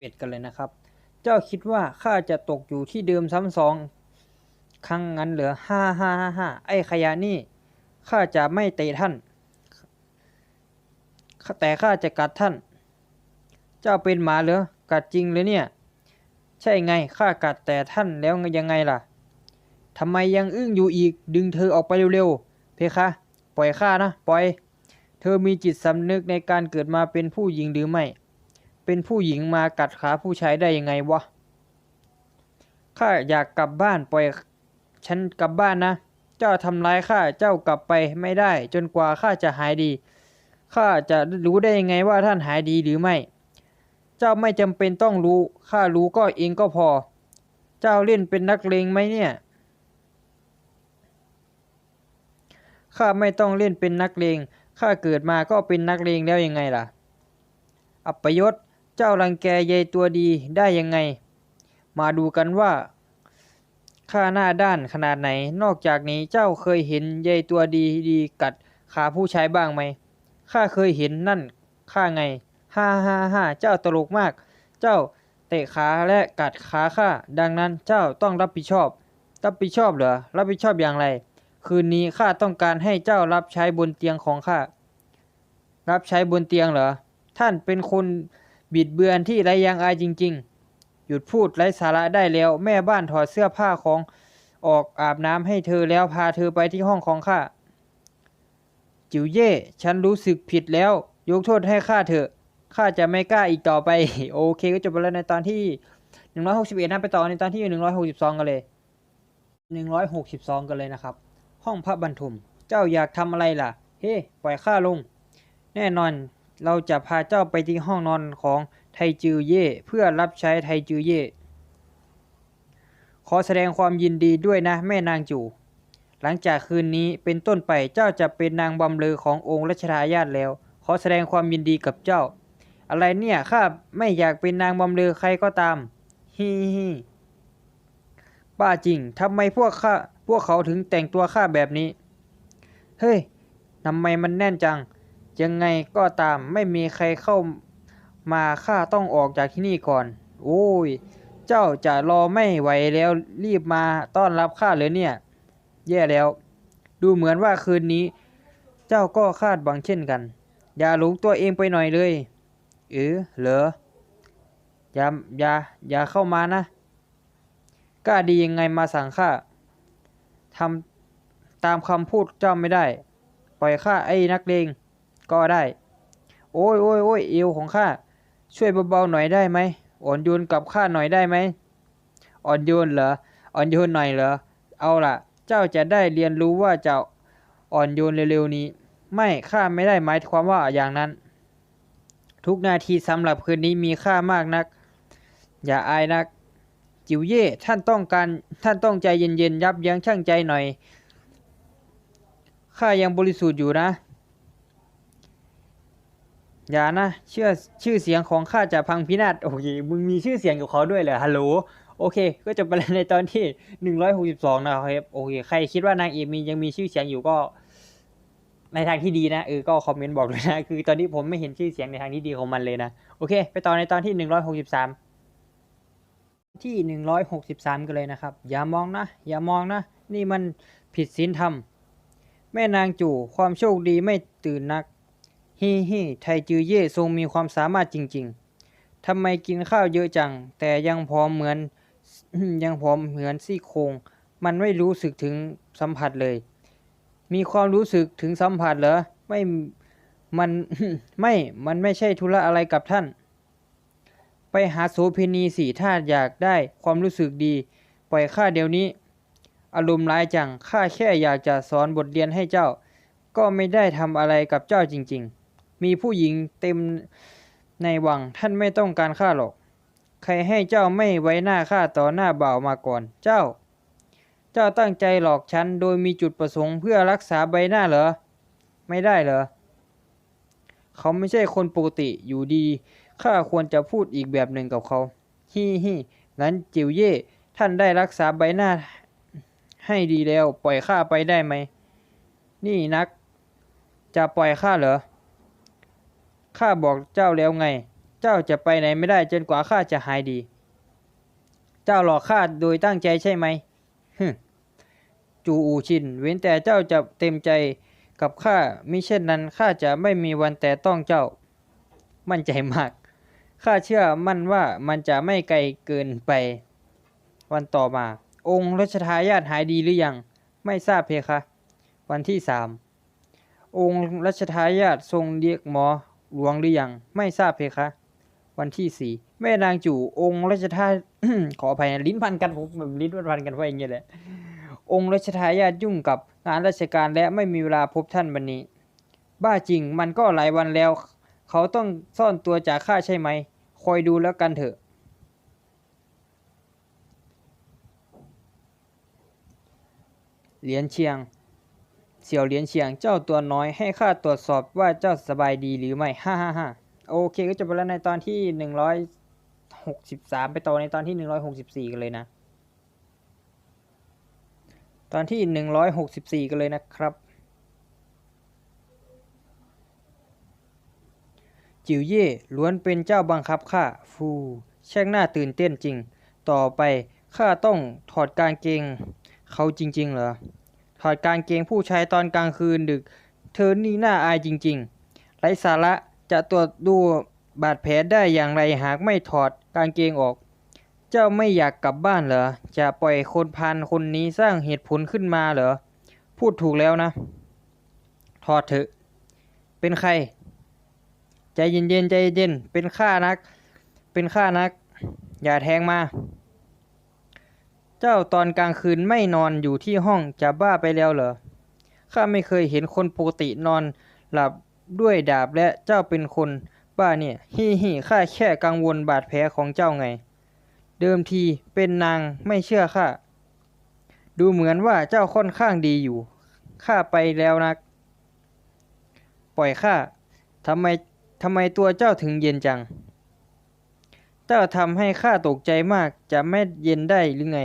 เป็ดกันเลยนะครับ เจ้าคิดว่าข้าจะตกอยู่ที่เดิมซ้ำสองครั้งงั้นเหลือห้าห้าห้าห้าไอ้ขยะนี่ข้าจะไม่เตะท่าน แต่ข้าจะกัดท่าน เจ้าเป็นหมาเหรอกัดจริงเลยเนี่ย ใช่ไงข้ากัดแต่ท่านแล้วยังไงล่ะทำไมยังอึ้งอยู่อีกดึงเธอออกไปเร็วๆ เพคะ ปล่อยข้านะ ปล่อย เธอมีจิตสำนึกในการเกิดมาเป็นผู้หญิงหรือไม่ เป็นผู้หญิงมากัดขาผู้ชายได้ยังไงวะ ข้าอยากกลับบ้านปล่อยฉันกลับบ้านนะ เจ้าทำร้ายข้า เจ้ากลับไปไม่ได้ จนกว่าข้าจะหายดี ข้าจะรู้ได้ยังไงว่าท่านหายดีหรือไม่ เจ้าไม่จำเป็นต้องรู้ ข้ารู้ก็เองก็พอ เจ้าเล่นเป็นนักเลงไหมเนี่ย ข้าไม่ต้องเล่นเป็นนักเลง ข้าเกิดมาก็เป็นนักเลงแล้วยังไงล่ะ อัปยศ เจ้ารังแกยายตัวดีได้ยังไง มาดูกันว่า ข้าหน้าด้านขนาดไหน นอกจากนี้เจ้าเคยเห็นยายตัวดีดีกัดขาผู้ชายบ้างไหม ข้าเคยเห็นนั่น ข้าไง ฮ่าฮ่าฮ่าเจ้าตลกมาก เจ้าเตะขาและกัดขาข้า ดังนั้นเจ้าต้องรับผิดชอบ รับผิดชอบเหรอ รับผิดชอบอย่างไร คืนนี้ข้าต้องการให้เจ้ารับใช้บนเตียงของข้า รับใช้บนเตียงเหรอ ท่านเป็นคน บิดเบือนที่ไร้ยางอายจริง ๆ หยุดพูดไร้สาระได้แล้ว แม่บ้านถอดเสื้อผ้าของออกอาบน้ำให้เธอแล้วพาเธอไปที่ห้องของข้า จิ๋วเย่ ฉันรู้สึกผิดแล้ว ยกโทษให้ข้าเถอะ ข้าจะไม่กล้าอีกต่อไป โอเคก็จบไปแล้วในตอนที่ 161นะไปต่อในตอนที่ 162 กันเลย 162 กันเลยนะครับ ห้องพระบรรทุม เจ้าอยากทำอะไรล่ะ เฮ้ ปล่อยข้าลง แน่นอน เราจะพาเจ้าไปที่ห้องนอนของไทจือเย่เพื่อรับใช้ไทจือเย่ขอแสดงความยินดีด้วยนะแม่นางจู่หลังจากคืนนี้เป็นต้นไปเจ้าจะเป็นนางบำเรอขององค์รัชทายาทแล้ว ขอแสดงความยินดีกับเจ้า อะไรเนี่ยข้าไม่อยากเป็นนางบำเรอใครก็ตามฮิฮิป้าจริงทำไมพวกข้าพวกเขาถึงแต่งตัวข้าแบบนี้ เฮ้ยทำไมมันแน่นจัง ยังไงก็ตามไม่มีใครเข้ามาข้าต้องออกจากที่นี่ก่อน โอ้ย เจ้าจะรอไม่ไหวแล้วรีบมาต้อนรับข้าเลยเนี่ย แย่แล้ว ดูเหมือนว่าคืนนี้ เจ้าก็คาดหวังเช่นกัน อย่าหลงตัวเองไปหน่อยเลย เออเหรออย่าอย่าอย่าเข้ามานะกล้าดียังไงมาสั่งข้าทำตามคำพูดเจ้าไม่ได้ ปล่อยข้าไอ้นักเลง ก็ได้ โอ้ยโอ้ยโอ้ยเอวของข้า ช่วยเบาๆหน่อยได้ไหม อ่อนโยนกับข้าหน่อยได้ไหม อ่อนโยนเหรอ อ่อนโยนหน่อยเหรอ เอาล่ะ เจ้าจะได้เรียนรู้ว่าจะอ่อนโยนเร็วๆนี้ ไม่ ข้าไม่ได้หมายความว่าอย่างนั้น ทุกนาทีสำหรับคืนนี้มีค่ามากนัก อย่าอายนัก จิ๋วเย่ ท่านต้องการ ท่านต้องใจเย็นๆ ยับยั้งชั่งใจหน่อย ข้ายังบริสุทธิ์อยู่นะ อย่านะเชื่อชื่อเสียงของข้าจะพังพินาศโอเคมึงมีชื่อเสียงกับเขาด้วยเหรอฮัลโหลโอเค ก็จะไปแล้วในตอนที่ 162 นะครับโอเคใครคิดว่านางเอกมียังมีชื่อเสียงอยู่ก็ ในทางที่ดีนะเออก็คอมเมนต์บอกเลยนะ คือตอนนี้ผมไม่เห็นชื่อเสียงในทางที่ดีของมันเลยนะโอเค ไปต่อในตอนที่ 163 ที่ 163 กันเลยนะครับ อย่ามองนะ อย่ามองนะ นี่มันผิดศีลธรรมแม่นางจู่ความโชคดีไม่ตื่นนัก ฮิฮิไทจือเย่ทรงมีความสามารถจริง ๆ ทำไมกินข้าวเยอะจัง แต่ยังผอมเหมือน ยังผอมเหมือนซี่โครง มันไม่รู้สึกถึงสัมผัสเลย มีความรู้สึกถึงสัมผัสเหรอ ไม่ มัน ไม่ มันไม่ใช่ธุระอะไรกับท่าน ไปหาโสเภณีสิถ้าอยากได้ความรู้สึกดี ปล่อยข้าเดี๋ยวนี้ อารมณ์ร้ายจัง ข้าแค่อยากจะสอนบทเรียนให้เจ้า ก็ไม่ได้ทำอะไรกับเจ้าจริง ๆ มีผู้หญิงเต็มในวังท่านไม่ต้องการข้าหรอก ใครให้เจ้าไม่ไว้หน้าข้าต่อหน้าบ่าวมาก่อน เจ้า เจ้าตั้งใจหลอกฉันโดยมีจุดประสงค์เพื่อรักษาใบหน้าเหรอ ไม่ได้เหรอ เขาไม่ใช่คนปกติอยู่ดี ข้าควรจะพูดอีกแบบหนึ่งกับเขา ฮิฮิงั้นจิวเย่ท่านได้รักษาใบหน้า ให้ดีแล้ว ปล่อยข้าไปได้ไหม นี่นัก จะปล่อยข้าเหรอ ข้าบอกเจ้าแล้วไง เจ้าจะไปไหนไม่ได้จนกว่าข้าจะหายดี เจ้าหลอกข้าโดยตั้งใจใช่ไหมฮึจูอูชิน เว้นแต่เจ้าจะเต็มใจกับข้ามิเช่นนั้นข้าจะไม่มีวันแต่ต้องเจ้า มั่นใจมากข้าเชื่อมั่นว่ามันจะไม่ไกลเกินไป วันต่อมา องค์รัชทายาทหายดีหรือยัง ไม่ทราบเพคะ วันที่สามองค์รัชทายาททรงเรียกหมอ หลวงหรือยัง ไม่ทราบเพคะ วันที่สี่แม่นางจู่องค์รัชทายขออภัยนะลิ้นพันกันผมแบบลิ้นพันกันเพราะอย่างเงี้ยแหละ องค์รัชทายาทยุ่งกับงานราชการและไม่มีเวลาพบท่านวันนี้ บ้าจริงมันก็หลายวันแล้ว เขาต้องซ่อนตัวจากข้าใช่ไหม คอยดูแล้วกันเถอะ เหรียญเชียง เสี่ยวเหรียญเชียงเจ้าตัวน้อยให้ข้าตรวจสอบว่าเจ้าสบายดีหรือไม่ฮ่าฮ่าฮ่าโอเคก็จบไปแล้วในตอนที่หนึ่งร้อยหกสิบสามไปต่อในตอนที่หนึ่งร้อยหกสิบสี่กันเลยนะ ตอนที่หนึ่งร้อยหกสิบสี่กันเลยนะครับ จิ๋วเย่ล้วนเป็นเจ้าบังคับข้าฟูช่างน่าตื่นเต้นจริง ต่อไปข้าต้องถอดกางเกงเขาจริง ๆ เหรอ ถอดกางเกงผู้ชายตอนกลางคืนดึก เธอนี่น่าอายจริงๆ ไร้สาระจะตรวจดูบาดแผลได้อย่างไรหากไม่ถอดกางเกงออก เจ้าไม่อยากกลับบ้านเหรอ จะปล่อยคนพานคนนี้สร้างเหตุผลขึ้นมาเหรอ พูดถูกแล้วนะ ถอดเถอะ เป็นใคร ใจเย็นๆใจเย็นเป็นข้านัก เป็นข้านัก อย่าแทงมา เจ้าตอนกลางคืนไม่นอนอยู่ที่ห้องจะบ้าไปแล้วเหรอ ข้าไม่เคยเห็นคนปกตินอนหลับด้วยดาบและเจ้าเป็นคนบ้าเนี่ยฮิฮิข้าแค่กังวลบาดแผลของเจ้าไง เดิมทีเป็นนางไม่เชื่อข้า ดูเหมือนว่าเจ้าค่อนข้างดีอยู่ ข้าไปแล้วนัก ปล่อยข้าทำไมทำไมตัวเจ้าถึงเย็นจัง เจ้าทำให้ข้าตกใจมากจะไม่เย็นได้หรือไง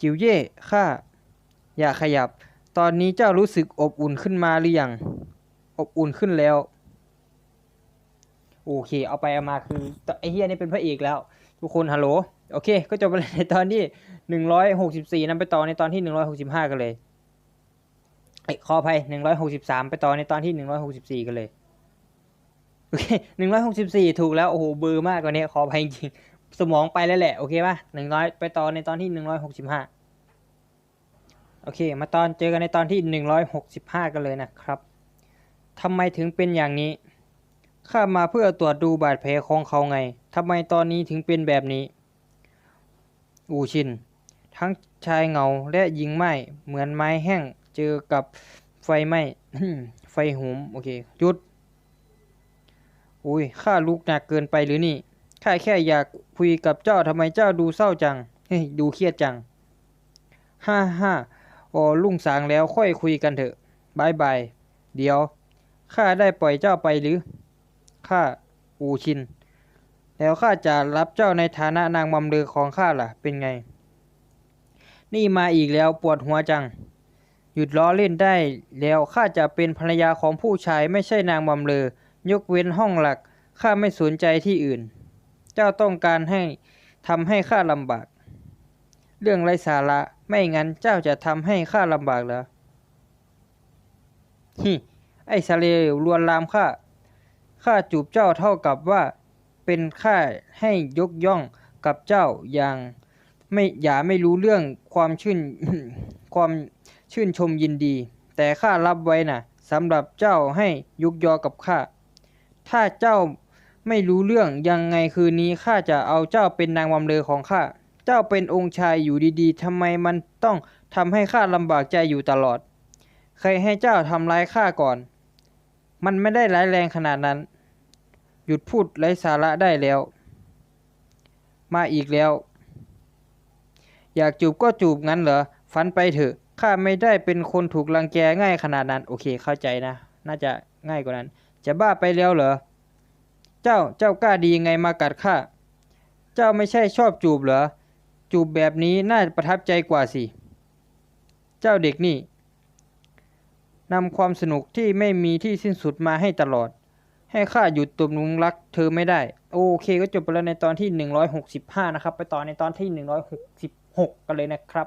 จิวเย่ข้าอย่าขยับ ตอนนี้เจ้ารู้สึกอบอุ่นขึ้นมาหรือยัง อบอุ่นขึ้นแล้ว โอเค เอาไปเอามาคือไอเฮียนี่เป็นพระเอกแล้ว ทุกคนฮัลโหลโอเค ก็จบไปเลยในตอนที่หนึ่งร้อยหกสิบสี่นำไปต่อในตอนที่หนึ่งร้อยหกสิบห้ากันเลยไอขออภัยหนึ่งร้อยหกสิบสามไปต่อในตอนที่หนึ่งร้อยหกสิบสี่กันเลย โอเคหนึ่งร้อยหกสิบสี่ถูกแล้ว โอ้โหเบอร์มากกว่านี้ขออภัยจริงสมองไปแล้วแหละ โอเคป่ะหนึ่งร้อยไปต่อในตอนที่หนึ่งร้อยหกสิบห้าโอเค มาตอนเจอกันในตอนที่หนึ่งร้อยหกสิบห้ากันเลยนะครับทำไมถึงเป็นอย่างนี้ ข้ามาเพื่อตรวจดูบาดแผลของเขาไงทำไมตอนนี้ถึงเป็นแบบนี้ อูชิน ทั้งชายเงาและหญิงไม้เหมือนไม้แห้ง เจอกับไฟไหม้ไฟหุมโอเคหยุด อุ้ยข้าลุกหนักเกินไปหรือนี่ข้าแค่อยากคุยกับเจ้าทำไมเจ้าดูเศร้าจังเฮ้ยดูเครียดจังฮ่าฮ่าอ๋อลุ่งสางแล้วค่อยคุยกันเถอะบายบายเดี๋ยวข้าได้ปล่อยเจ้าไปหรือข้าอูชิน แล้วข้าจะรับเจ้าในฐานะนางบำเรอของข้าล่ะ เป็นไง นี่มาอีกแล้วปวดหัวจัง หยุดล้อเล่นได้แล้วข้าจะเป็นภรรยาของผู้ชายไม่ใช่นางบำเรอ ยกเว้นห้องหลัก ข้าไม่สนใจที่อื่น เจ้าต้องการให้ทำให้ข้าลำบาก เรื่องไร้สาระ ไม่งั้นเจ้าจะทำให้ข้าลำบากเหรอฮิไอ้สะเลวลวนลามข้า ข้าจูบเจ้าเท่ากับว่า เป็นข้าให้ยกย่องกับเจ้าอย่าง ไม่อย่าไม่รู้เรื่องความชื่นความชื่นชมยินดี แต่ข้ารับไว้นะสำหรับเจ้าให้ยกยอกับข้า ถ้าเจ้าไม่รู้เรื่องยังไงคืนนี้ข้าจะเอาเจ้าเป็นนางบำเรอของข้า เจ้าเป็นองค์ชายอยู่ดีๆทำไมมันต้องทำให้ข้าลำบากใจอยู่ตลอด ใครให้เจ้าทำร้ายข้าก่อน มันไม่ได้ร้ายแรงขนาดนั้น หยุดพูดไร้สาระได้แล้ว มาอีกแล้ว อยากจูบก็จูบงั้นเหรอ ฝันไปเถอะข้าไม่ได้เป็นคนถูกรังแกง่ายขนาดนั้น โอเคเข้าใจนะ น่าจะง่ายกว่านั้น จะบ้าไปแล้วเหรอ เจ้าเจ้ากล้าดียังไงมากัดข้า เจ้าไม่ใช่ชอบจูบเหรอ จูบแบบนี้น่าประทับใจกว่าสิ เจ้าเด็กนี่นำความสนุกที่ไม่มีที่สิ้นสุดมาให้ตลอด ให้ข้าหยุดตบหนุงรักเธอไม่ได้ โอเคก็จบไปแล้วในตอนที่ 165 นะครับ ไปต่อในตอนที่ 166 กันเลยนะครับ